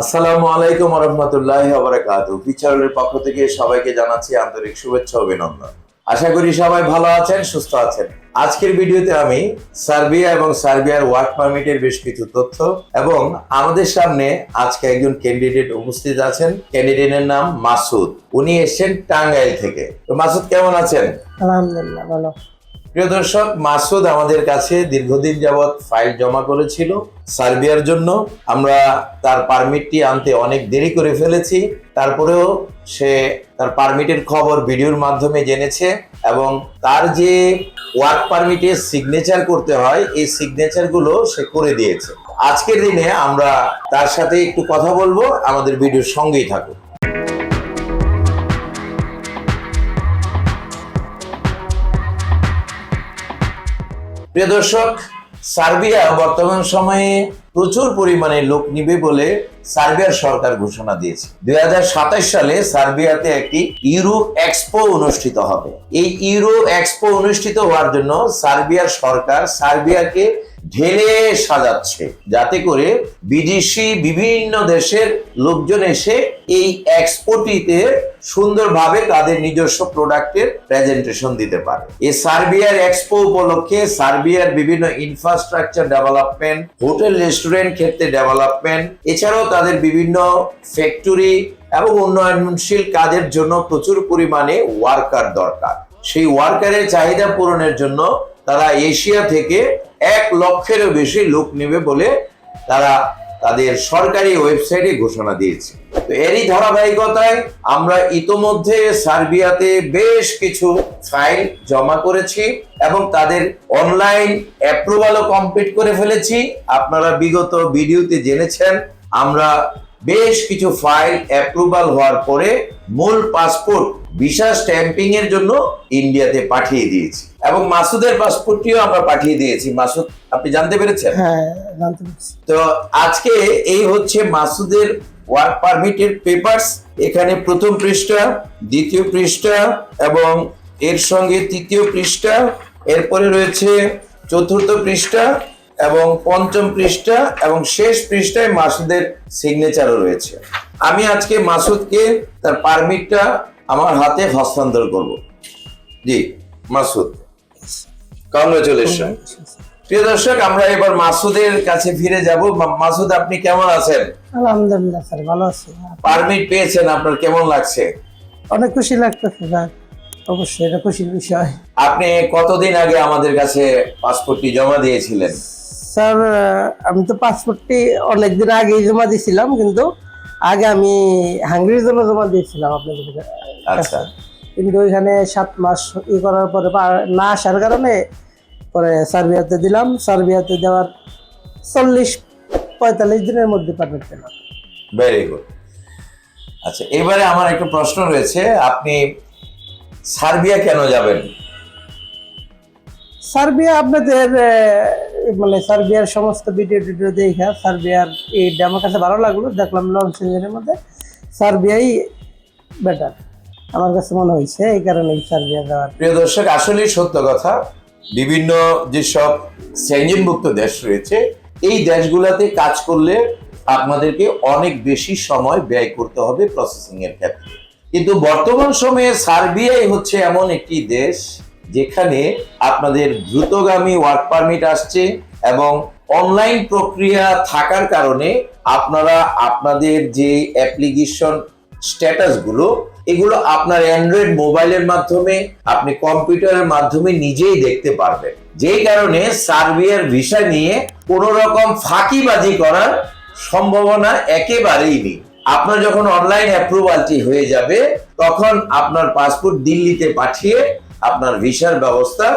আসসালামু আলাইকুম রহমতুল্লাহ আবরাকাত ফিচারের পক্ষ থেকে সবাইকে জানাচ্ছি আন্তরিক শুভেচ্ছা অভিনন্দন। আশা করি সবাই ভালো আছেন, সুস্থ আছেন। আজকের ভিডিওতে আমি সার্বিয়া এবং সার্বিয়ার ওয়ার্ক পারমিটের বেশ কিছু তথ্য এবং আমাদের সামনে আজকে একজন ক্যান্ডিডেট উপস্থিত আছেন। ক্যান্ডিডেটের নাম মাসুদ। উনি এসেছেন টাঙ্গাইল থেকে। তো মাসুদ, কেমন আছেন? আলহামদুলিল্লাহ, ভালো। প্রিয় দর্শক, মাসুদ আমাদের কাছে দীর্ঘদিন যাবৎ ফাইল জমা করেছিল সার্বিয়ার জন্য। আমরা তার পারমিটটি আনতে অনেক দেরি করে ফেলেছি। তারপরেও সে তার পারমিটের খবর ভিডিওর মাধ্যমে জেনেছে এবং তার যে ওয়ার্ক পারমিটে সিগনেচার করতে হয়, এই সিগনেচারগুলো সে করে দিয়েছে। আজকের দিনে আমরা তার সাথে একটু কথা বলব, আমাদের ভিডিওর সঙ্গেই থাকুন। প্রিয় দর্শক, সার্বিয়া বর্তমান সময়ে প্রচুর পরিমাণে লোক নিবে বলে সার্বিয়ার সরকার ঘোষণা দিয়েছে। দুই হাজার সাতাশ সালে সার্বিয়াতে একটি ইউরো এক্সপো অনুষ্ঠিত হবে। এই ইউরো এক্সপো অনুষ্ঠিত হওয়ার জন্য সার্বিয়ার সরকার সার্বিয়াকে ঢেলে সাজাচ্ছে। যাতে করে বিদেশি বিভিন্ন দেশের লোকজন এসে এই এক্সপোটিতে সুন্দরভাবে তাদের নিজস্ব প্রোডাক্টের প্রেজেন্টেশন দিতে পারে। এই সার্বিয়ার এক্সপো উপলক্ষে সার্বিয়ার বিভিন্ন ইনফ্রাস্ট্রাকচার ডেভেলপমেন্ট হোটেল রেস্টুরেন্ট ক্ষেত্রে ডেভেলপমেন্ট এছাড়াও তাদের বিভিন্ন ফ্যাক্টরি এবং উন্নয়নশীল কাজের জন্য প্রচুর পরিমাণে ওয়ার্কার দরকার। সেই ওয়ার্কারের চাহিদা পূরণের জন্য তারা এশিয়া থেকে এক লক্ষেরও বেশি লোক নেবে বলে তারা তাদের সরকারি ওয়েবসাইটে ঘোষণা দিয়েছে। তো এরই ধারাবাহিকতায় আমরা ইতোমধ্যে সার্বিয়াতে বেশ কিছু ফাইল জমা করেছি এবং তাদের অনলাইন অ্যাপ্রুভালও কমপ্লিট করে ফেলেছি। আপনারা বিগত ভিডিওতে জেনেছেন, আমরা বেশ কিছু ফাইল অ্যাপ্রুভাল হওয়ার পরে মূল পাসপোর্ট ভিসা স্ট্যাম্পিং এর জন্য ইন্ডিয়াতে পাঠিয়ে দিয়েছি। এবং মাসুদের পাসপোর্টটিও আমরা পাঠিয়ে দিয়েছি। মাসুদ আপনি জানতে পেরেছেন? হ্যাঁ জানতে পারছি। তো আজকে এই হচ্ছে মাসুদের ওয়ার্ক পারমিটের পেপারস এখানে প্রথম পৃষ্ঠা দ্বিতীয় পৃষ্ঠা এবং এর সঙ্গে তৃতীয় পৃষ্ঠা। এরপরে রয়েছে চতুর্থ পৃষ্ঠা এবং পঞ্চম পৃষ্ঠা এবং শেষ পৃষ্ঠায় মাসুদের সিগনেচারও রয়েছে। আমি আজকে মাসুদকে তার পারমিটটা আমার হাতে হস্তান্তর করব। জি মাসুদ। কংগ্রেচুলেশন প্রিয় দর্শক আমরা এবার মাসুদের কাছে ফিরে যাব। মাসুদ আপনি কেমন আছেন? আলহামদুলিল্লাহ স্যার ভালো আছি। পারমিট পেয়েছেন আপনার কেমন লাগছে? অনেক খুশি লাগতেছে স্যার। অবশ্যই এটা খুশির বিষয়। আপনি কতদিন আগে আমাদের কাছে পাসপোর্টটি জমা দিয়েছিলেন? স্যার আমি তো পাসপোর্টটি অনেকদিন আগেই জমা দিয়েছিলাম কিন্তু আগে আমি হাঙ্গেরির জন্য জমা দিয়েছিলাম আপনাদের কাছে। আচ্ছা। কিন্তু ওইখানে সাত মাস ই করার পরে না আসার কারণে পরে সার্বিয়াতে দিলাম। সার্বিয়াতে দেওয়ার চল্লিশ পঁয়তাল্লিশ দিনের মধ্যে পারমিট পেলাম। ভেরি গুড আচ্ছা এবারে আমার একটা প্রশ্ন রয়েছে। আপনি সার্বিয়া কেন যাবেন? সার্বিয়া আপনাদের মানে সার্বিয়ার সমস্ত ভিডিও টিডিও দেখে সার্বিয়ার এইটা আমার কাছে ভালো লাগল। দেখলাম লং সিজনের মধ্যে। সার্বিয়াই বেটার আমার কাছে মনে হয়েছে, এই কারণে সার্বিয়া যাওয়ার প্রিয় দর্শক, আসলেই সত্য কথা, বিভিন্ন যেসব সেঞ্জিনভুক্ত দেশ রয়েছে, এই দেশগুলোতে কাজ করলে আপনাদেরকে অনেক বেশি সময় ব্যয় করতে হবে প্রসেসিং এর ক্ষেত্রে। কিন্তু বর্তমান সময়ে সার্বিয়াই হচ্ছে এমন একটি দেশ যেখানে আপনাদের দ্রুতগামী ওয়ার্ক পারমিট আসছে এবং অনলাইন প্রক্রিয়া থাকার কারণে আপনারা আপনাদের যে অ্যাপ্লিকেশন স্ট্যাটাসগুলো এগুলো আপনার অ্যান্ড্রয়েড মোবাইলের মাধ্যমে আপনি কম্পিউটারের মাধ্যমে নিজেই দেখতে পারবেন। যেই কারণে সার্বিয়ার ভিসা নিয়ে কোনো রকম ফাঁকিবাজি করার সম্ভাবনা একেবারেই নেই। আপনার যখন অনলাইন অ্যাপ্রুভালটি হয়ে যাবে, তখন আপনার পাসপোর্ট দিল্লিতে পাঠিয়ে আপনার ভিসার ব্যবস্থা,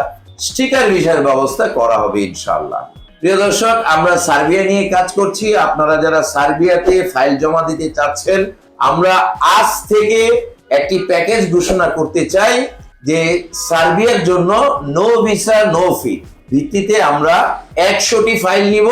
স্টিকার ভিসার ব্যবস্থা করা হবে ইনশাল্লাহ প্রিয় দর্শক, আমরা সার্বিয়া নিয়ে কাজ করছি। আপনারা যারা সার্বিয়াতে ফাইল জমা দিতে চাচ্ছেন, আমরা আজ থেকে একটি প্যাকেজ ঘোষণা করতে চাই যে সার্বিয়ার জন্য নো ভিসা নো ফি ভিত্তিতে আমরা একশোটি ফাইল নিব।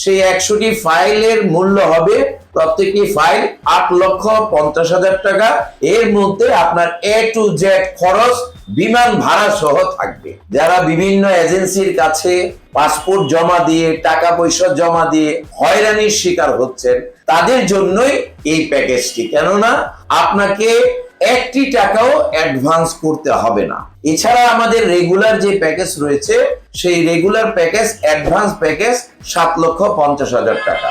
সেই একশোটি ফাইলের মূল্য হবে প্রত্যেকটি ফাইল আট লক্ষ পঞ্চাশ হাজার টাকা। এর মধ্যে আপনার এ টু জেড খরচ, বিমান ভাড়া সহ থাকবে। যারা বিভিন্ন এজেন্সির কাছে পাসপোর্ট জমা দিয়ে, টাকা পয়সা জমা দিয়ে হয়রানির শিকার হচ্ছেন, তাদের জন্যই এই প্যাকেজটি। কেননা, আপনাকে একটি টাকাও অ্যাডভান্স করতে হবে না। এছাড়া আমাদের রেগুলার যে প্যাকেজ রয়েছে, সেই রেগুলার প্যাকেজ অ্যাডভান্স প্যাকেজ সাত লক্ষ পঞ্চাশ হাজার টাকা।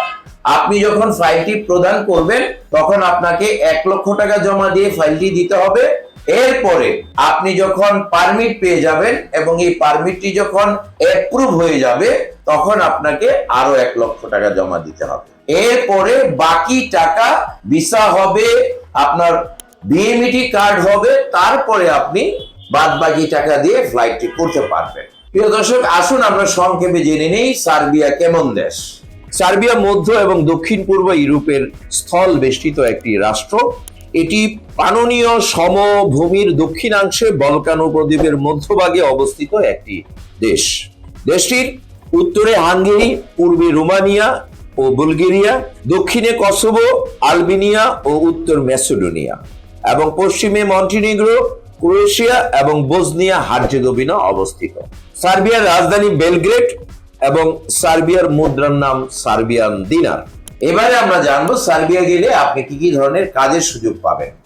আপনি যখন ফাইলটি প্রদান করবেন, তখন আপনাকে এক লক্ষ টাকা জমা দিয়ে ফাইলটি দিতে হবে। এরপরে আপনি যখন পারমিট পেয়ে যাবেন এবং এই পারমিটটি যখন অ্যাপ্রুভ হয়ে যাবে, তখন আপনাকে আরও এক লক্ষ টাকা জমা দিতে হবে। এরপরে বাকি টাকা ভিসা হবে আপনার বিএমইটি কার্ড হবে, তারপরে আপনি বাদ বাকি টাকা দিয়ে ফ্লাইটটি করতে পারবেন। প্রিয় দর্শক, আসুন আমরা সংক্ষেপে জেনে নেই সার্বিয়া কেমন দেশ। সার্বিয়া মধ্য এবং দক্ষিণ পূর্ব ইউরোপের স্থল বেষ্টিত একটি রাষ্ট্র। এটি পাননীয় সমভূমির দক্ষিণাংশে বলকান উপদ্বীপের মধ্যভাগে অবস্থিত একটি দেশ। দেশটির উত্তরে হাঙ্গেরি, পূর্বে রোমানিয়া ও বুলগেরিয়া, দক্ষিণে কসোভো, আলবেনিয়া ও উত্তর ম্যাসেডোনিয়া। এবং পশ্চিমে মন্টিনিগ্রো, ক্রোয়েশিয়া এবং বোজনিয়া হার্জেগোভিনা অবস্থিত। সার্বিয়ার রাজধানী বেলগ্রেড এবং সার্বিয়ার মুদ্রার নাম সার্বিয়ান দিনার। এবারে আমরা জানব সার্বিয়া গেলে আপনি কি কি ধরনের কাজের সুযোগ পাবেন।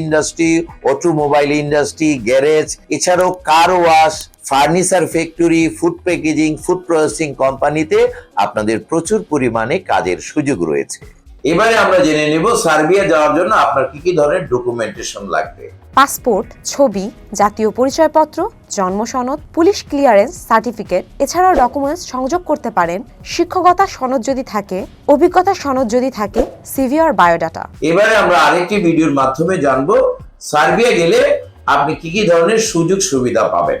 industry automobile industry garage এছাড়াও car wash furniture factory food packaging food processing কোম্পানিতে আপনাদের প্রচুর পরিমাণে কাজের সুযোগ রয়েছে। এবারে আমরা জেনে নেব সার্বিয়া যাওয়ার জন্য আপনার কি কি ধরনের ডকুমেন্টেশন লাগবে। পাসপোর্ট ছবি জাতীয় পরিচয়পত্র জন্ম সনদ পুলিশ ক্লিয়ারেন্স সার্টিফিকেট এছাড়াও ডকুমেন্টস সংযোগ করতে পারেন শিক্ষকতা সনদ যদি থাকে অভিজ্ঞতা সনদ যদি থাকে সিভি আর বায়োডাটা এবারে আমরা আরেকটি ভিডিওর মাধ্যমে জানব সার্বিয়া গেলে আপনি কি কি ধরনের সুযোগ সুবিধা পাবেন।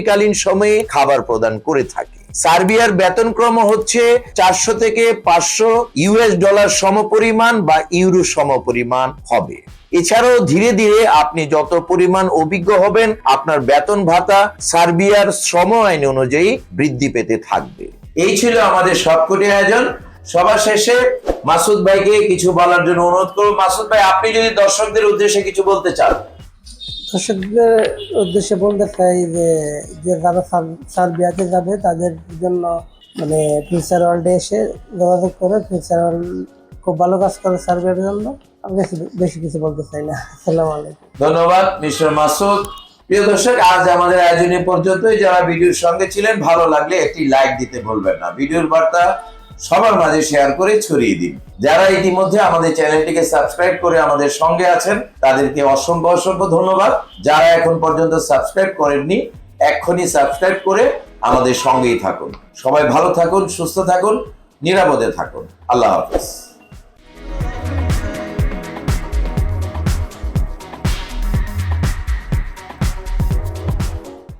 ডিউটিকালীন সময়ে খাবার প্রদান করে থাকে। সার্বিয়ার বেতনক্রম হচ্ছে চারশো থেকে পাঁচশো ইউএস ডলার সমপরিমাণ বা ইউরো সমপরিমাণ হবে। এছাড়াও ধীরে ধীরে আপনি যত পরিমাণ অভিজ্ঞ হবেন, আপনার বেতন ভাতা সার্বিয়ার শ্রম আইন অনুযায়ী বৃদ্ধি পেতে থাকবে। এই ছিল আমাদের সবকটি আয়োজন। সবার শেষে মাসুদ ভাইকে কিছু বলার জন্য অনুরোধ করব। মাসুদ ভাই, আপনি যদি দর্শকদের উদ্দেশ্যে কিছু বলতে চান। দর্শকদের উদ্দেশ্যে বলতে চাই যে যে যারা সার- সার্বিয়াতে যাবে, তাদের জন্য মানে ফিউচার ওয়ার্ল্ডে এসে যোগাযোগ করে, ফিউচার ওয়ার্ল্ড খুব ভালো কাজ করে সার্বিয়ার জন্য। আমি বেশি কিছু বলতে চাই না। আসসালামু আলাইকুম। ধন্যবাদ, মিস্টার মাসুদ। প্রিয় দর্শক, আজ আমাদের আয়োজনে পর্যন্তই। যারা ভিডিওর সঙ্গে ছিলেন, ভালো লাগলে একটি লাইক দিতে ভুলবেন না। ভিডিওর বার্তা সবার মাঝে শেয়ার করে ছড়িয়ে দিন। যারা ইতিমধ্যে আমাদের চ্যানেলটিকে সাবস্ক্রাইব করে আমাদের সঙ্গে আছেন, তাদেরকে অসংখ্য অসংখ্য ধন্যবাদ। যারা এখন পর্যন্ত সাবস্ক্রাইব করেননি, এক্ষুনি সাবস্ক্রাইব করে আমাদের সঙ্গেই থাকুন। সবাই ভালো থাকুন, সুস্থ থাকুন, নিরাপদে থাকুন। আল্লাহ হাফিজ।